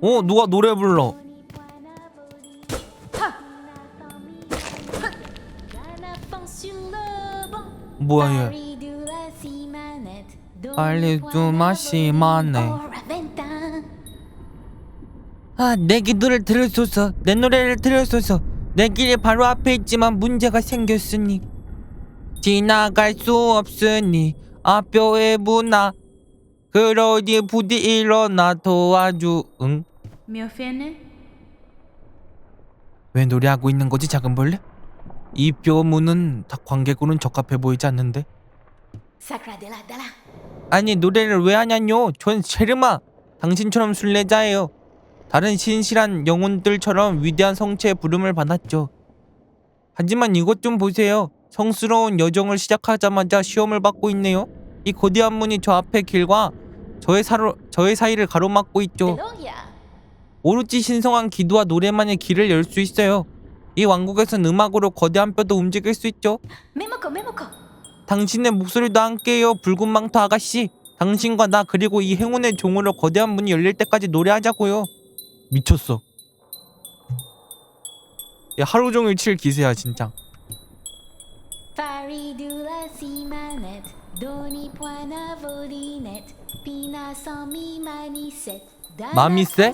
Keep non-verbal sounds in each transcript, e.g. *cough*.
어 누가 노래 불러? 뭐야 얘? 빨리 좀 마시마네. 아, 내 기도를 들으소서. 내 노래를 들으소서. 내 길이 바로 앞에 있지만 문제가 생겼으니. 지나갈 수 없으니. 아뼈의 문화 그러니 부디 일어나 도와주 응? Me ofende? 왜 노래하고 있는 거지 작은 벌레? 이 뼈문은 다 관객으로는 적합해 보이지 않는데. 아니 노래를 왜 하냐뇨? 전 쉐르마 당신처럼 순례자예요. 다른 신실한 영혼들처럼 위대한 성체의 부름을 받았죠. 하지만 이것 좀 보세요. 성스러운 여정을 시작하자마자 시험을 받고 있네요. 이 거대한 문이 저 앞에 길과 저의, 사로, 저의 사이를 가로막고 있죠. 오로지 신성한 기도와 노래만이 길을 열 수 있어요. 이 왕국에선 음악으로 거대한 뼈도 움직일 수 있죠. 메모코 메모코. 당신의 목소리도 함께해요 붉은 망토 아가씨. 당신과 나 그리고 이 행운의 종으로 거대한 문이 열릴 때까지 노래하자고요. 미쳤어. 야 하루 종일 칠 기세야 진짜 Maniset 마미세?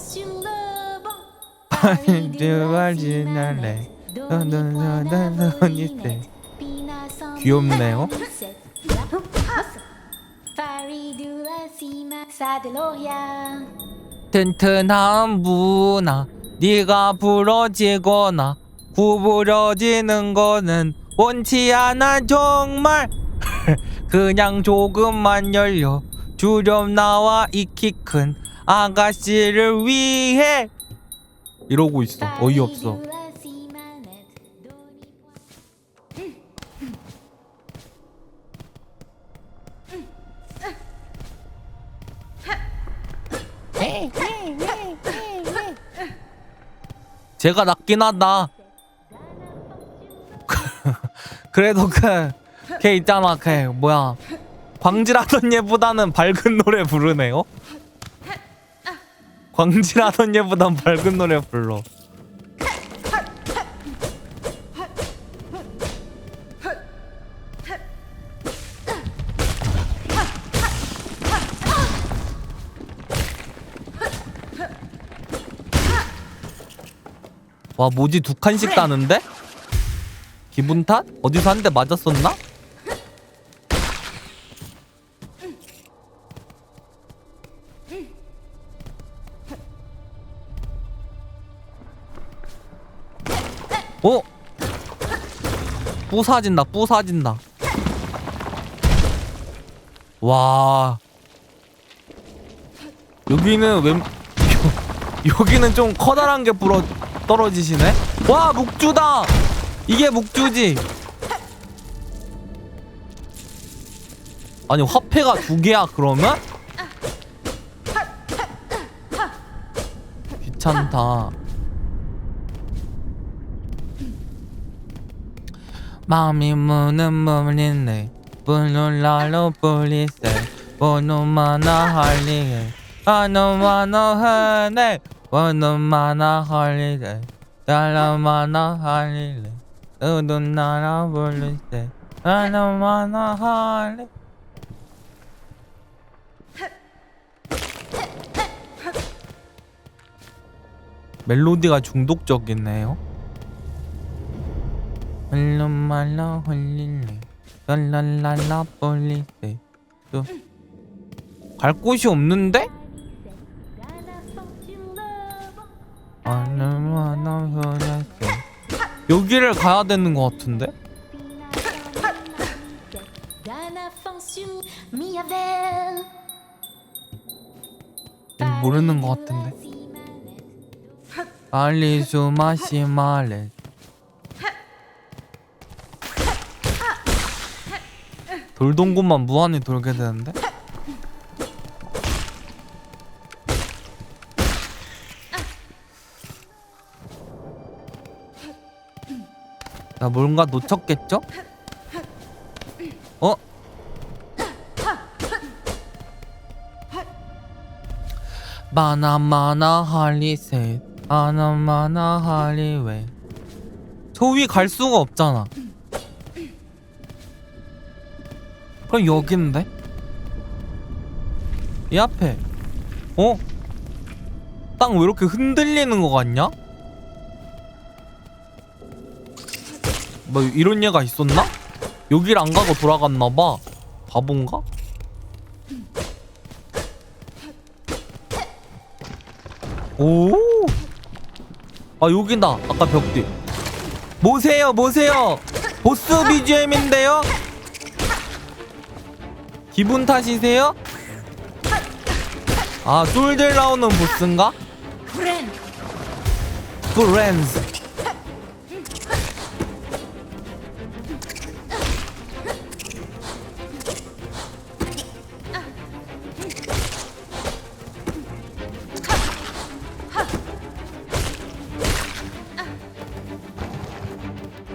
Faridula 지날래. simanet Doni puana 너너너너너니세. volinet Pina somi 귀엽네요. 튼튼한 문화 네가 부러지거나 구부러지는 거는 원치 않아 정말 그냥 조금만 열려 주렴 나와 이 키 큰 아가씨를 위해 이러고 있어 어이없어 제가 낫긴 하다 그래도 그 걔 있잖아 걔 뭐야. 광질하던 얘보다는 밝은 노래 부르네요? 광질하던 얘보단 밝은 노래 불러. 와 뭐지 두 칸씩 따는데? 기분 탓? 어디서 한 대 맞았었나? 어? 부사진다 부사진다 와 여기는 웬 *laughs* 여기는 좀 커다란 게 불어 떨어지시네 와 묵주다 이게 묵주지. 아니 화폐가 두 개야 그러면? 귀찮다. 마음이 무는 물리네 불놀라로 불리세. 원놈마나 할리해 아놈마나 하네. 원놈마나 할리해 달라마나 할리래 너도 나라 불리세 아놈마나 할리 멜로디가 중독적이네요. 흘름말라 흘릴래. 랄랄랄라 볼리세 또갈 곳이 없는데? 얼마나 흐렸어 여기를 가야 되는 것 같은데? 모르는 것 같은데 빨리 좀 마시 말래 돌던 곳만 무한히 돌게 되는데? 나 뭔가 놓쳤겠죠? 어? 바나마나 할리셋 바나마나 할리웨 저 위에 갈 수가 없잖아 그럼 여긴데? 이 앞에 어? 땅 왜 이렇게 흔들리는 거 같냐? 뭐 이런 얘가 있었나? 여길 안 가고 돌아갔나봐 바본가? 오! 아 여기다 아까 벽뒤 모세요 모세요 보스 BGM인데요? 기분 탓이세요? 아 쫄들 나오는 보스인가? 프렌즈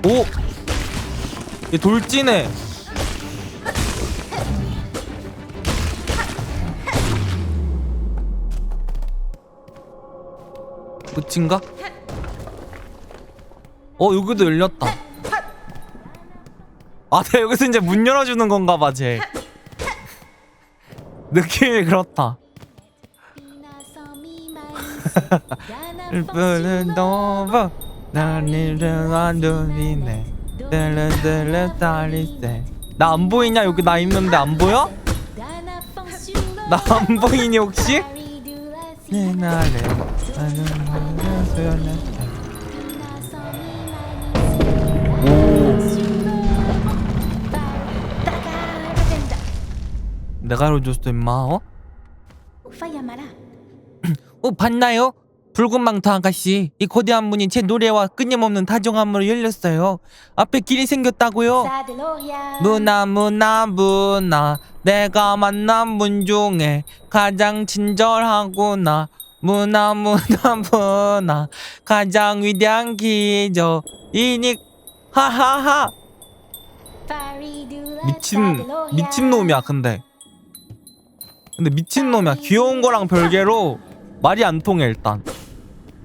오! 얘 돌진해 끝인가? 어 여기도 열렸다 아 내가 여기서 이제 문 열어주는 건가 봐쟤 느낌이 그렇다 불은 *laughs* 너무 나를 안 돌리네 뜰르뜰르 다리세 나 안 보이냐 여기 나 있는데 안 보여? 나 안 보이니 혹시? 내 나는 소연했다 내가 알려줬어 임마 어? 어 봤나요? 붉은 망토 아가씨 이 거대한 문이 제 노래와 끊임없는 다정함으로 열렸어요. 앞에 길이 생겼다고요? 문화 문화 문화 내가 만난 문 중에 가장 친절하구나. 문화 문화 문화 가장 위대한 기적이니. 하하하. 미친 미친 놈이야 근데. 근데 미친 놈이야. 귀여운 거랑 별개로 말이 안 통해 일단